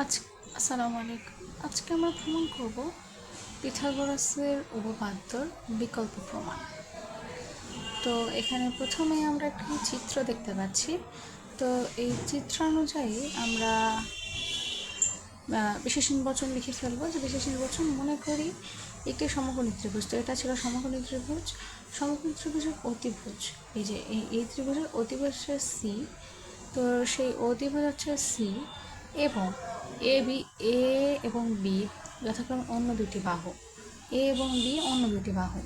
আজ আসসালামু আলাইকুম। আজকে আমরা ভ্রমণ করব পিথাগোরাসের উপপাদ্যর বিকল্প প্রমাণ। তো এখানে প্রথমে আমরা একটি চিত্র দেখতে পাচ্ছি। তো এই চিত্র অনুযায়ী আমরা আহ, বিশেষ নির্বাচন লিখে ফেলব যে বিশেষ নির্বাচন মনে করি একটি সমকোণী ত্রিভুজ। তো এটা ছিল সমকোণী ত্রিভুজ। সমকোণী ত্রিভুজের অতিভুজ। এই যে এই এই ত্রিভুজের অতিভুজ সি তো সেই অতিভুজ হচ্ছে সি এবং এ বি এ এবং বি যথাক্রমে অন্য দুটি বাহু। এ এবং বি অন্য দুটি বাহু।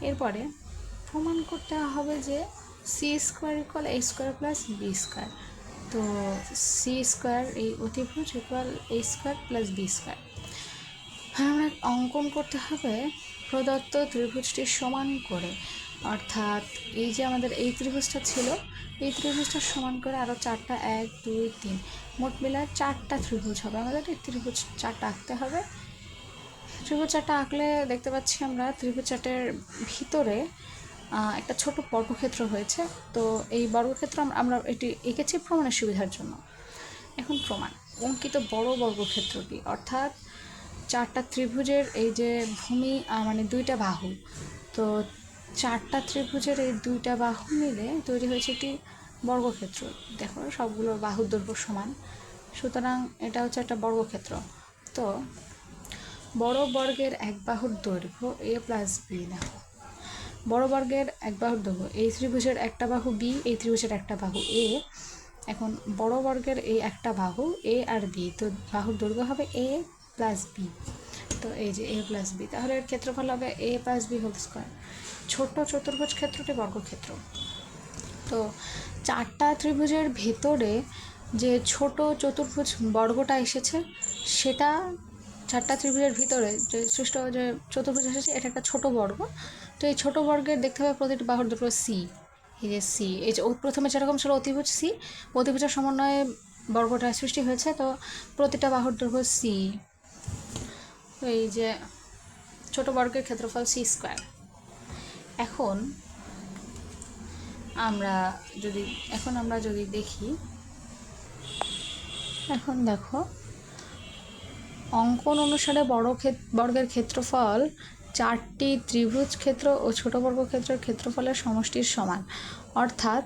এরপরে প্রমাণ করতে হবে যে C square equal A square plus B square তো সি স্কোয়ার এই অতিভুজ equal A square plus B square আমরা অঙ্কন করতে হবে, প্রদত্ত ত্রিভুজটি সমান করে। অর্থাৎ এই যে আমাদের এই ত্রিভুজটা ছিল, এই ত্রিভুজটা সমান করে আরও চারটা, এক, দুই, তিন। মোট মিলায় চারটা ত্রিভুজ হবে। আমাদের এই ত্রিভুজ চারটা আঁকতে হবে। ত্রিভুজ চারটা আঁকলে দেখতে পাচ্ছি আমরা ত্রিভুজ চারটের ভিতরে একটা ছোট বর্গক্ষেত্র হয়েছে। তো এই বর্গক্ষেত্র আমরা এটি এঁকেছি প্রমাণের সুবিধার জন্য। এখন প্রমাণ। অঙ্কিত বড় বর্গক্ষেত্রটি, অর্থাৎ চারটা ত্রিভুজের এই যে ভূমি মানে দুইটা বাহু। তো চারটা ত্রিভুজের এই দুইটা বাহু মিলে তৈরি হয়েছে একটি বর্গক্ষেত্র। দেখো, সবগুলো বাহুর দৈর্ঘ্য সমান। সুতরাং এটা হচ্ছে একটা বর্গক্ষেত্র। তো বড় বর্গের এক বাহুর দৈর্ঘ্য এ প্লাস বি, দেখো। বড় বর্গের এক বাহুর দৈর্ঘ্য, এই ত্রিভুজের একটা বাহু বি, এই ত্রিভুজের একটা বাহু এ। এখন বড় বর্গের এই একটা বাহু এ আর বি, তো বাহুর দৈর্ঘ্য হবে এ প্লাস বি তো এই যে এ প্লাস বি তাহলে এর ক্ষেত্রফল হবে A plus B whole square ছোট চতুর্ভুজ ক্ষেত্রটি বর্গক্ষেত্র। তো চারটা ত্রিভুজের ভেতরে যে ছোট চতুর্ভুজ বর্গটা এসেছে, সেটা চারটা ত্রিভুজের ভিতরে যে সৃষ্ট যে চতুর্ভুজ এসেছে, এটা একটা ছোট বর্গ। তো এই ছোট বর্গের দেখতে হবে প্রতিটি বাহুর দুটো সি এই যে সি এই যে প্রথমে যেরকম ছিল অতিভুজ সি অতিভুজের সমন্বয়ে বর্গটা সৃষ্টি হয়েছে। তো প্রতিটা বাহুর দৈর্ঘ্য সি এই যে ছোট বর্গের ক্ষেত্রফল সি স্কোয়ার এখন আমরা যদি, এখন আমরা যদি দেখি, এখন দেখো, অঙ্কন অনুসারে বড় বর্গের ক্ষেত্রফল চারটি ত্রিভুজ ক্ষেত্র ও ছোট বর্গক্ষেত্রের ক্ষেত্রফলের সমষ্টির সমান। অর্থাৎ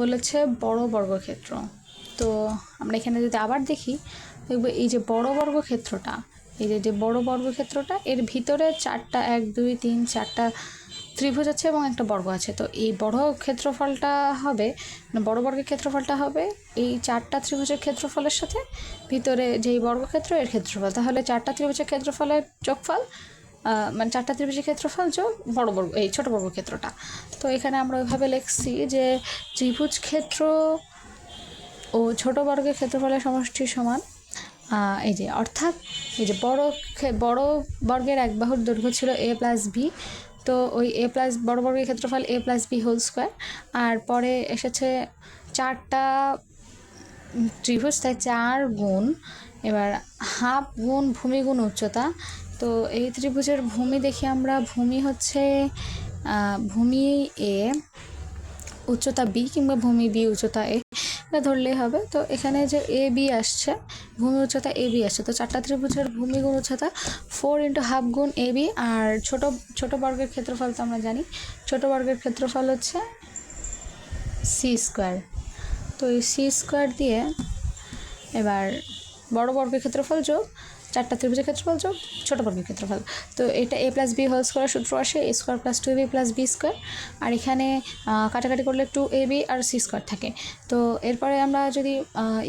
বলেছে বড় বর্গক্ষেত্র তো আমরা এখানে যদি আবার দেখি, দেখব এই যে বড় বর্গক্ষেত্রটা এই যে যে বড় বর্গক্ষেত্রটা, এর ভিতরে চারটা এক, দুই, তিন, চারটা ত্রিভুজ আছে এবং একটা বর্গ আছে। তো এই বড় ক্ষেত্রফলটা হবে মানে বড় বর্গের ক্ষেত্রফলটা হবে এই চারটা ত্রিভুজের ক্ষেত্রফলের সাথে, ভিতরে যেই বর্গক্ষেত্র, এর ক্ষেত্রফল। তাহলে চারটা ত্রিভুজের ক্ষেত্রফলের যোগফল মানে চারটা ত্রিভুজের ক্ষেত্রফল যোগ বড় বর্গ, এই ছোট বর্গক্ষেত্রটা। তো এখানে আমরা ওইভাবে লিখছি যে ত্রিভুজ ক্ষেত্র ও ছোট বর্গের ক্ষেত্রফলের সমষ্টি সমান এই যে, অর্থাৎ এই যে বড় বড় বর্গের এক বাহুর দৈর্ঘ্য ছিল এ প্লাস বি, তো ওই এ প্লাস, বড় বর্গের ক্ষেত্রফল A plus B whole square, আর পরে এসেছে চারটা ত্রিভুজ, তাই চার গুণ, এবার হাফ গুণ ভূমি গুণ উচ্চতা, তো এই ত্রিভুজের ভূমি দেখি আমরা, ভূমি হচ্ছে ভূমি এ, উচ্চতা বি কিংবা ভূমি বি উচ্চতা এ এটা ধরলেই হবে। তো এখানে যে এ বি আসছে ভূমি উচ্চতা এ বি আসছে। তো চারটা ত্রিভুজের ভূমি গুণ উচ্চতা ফোর ইন্টু হাফ গুণ এ বি আর ছোটো ছোটো বর্গের ক্ষেত্রফল তো আমরা জানি। ছোটো বর্গের ক্ষেত্রফল হচ্ছে সি স্কোয়ার তো এই সি স্কোয়ার দিয়ে এবার বড় বর্গের ক্ষেত্রফল যোগ চারটা ত্রিভুজের ক্ষেত্রফল যোগ, ছোট বর্গের ক্ষেত্রফল। তো এটা A plus B whole square সূত্র আসে A square plus two B plus B square আর এখানে কাটাকাটি করলে টু এ বি আর সি স্কোয়ার থাকে। তো এরপরে আমরা যদি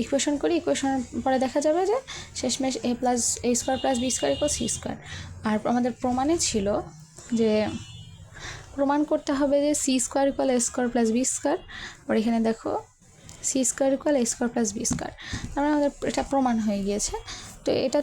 ইকুয়েশন করি ইকুয়েশন পরে দেখা যাবে যে শেষমেশ A plus A square plus B square equal C square আর আমাদের প্রমাণে ছিল যে প্রমাণ করতে হবে যে C square equal A square plus B square আর এখানে দেখো C square equal A square plus B square তার মানে আমাদের এটা প্রমাণ হয়ে গিয়েছে। তো এটা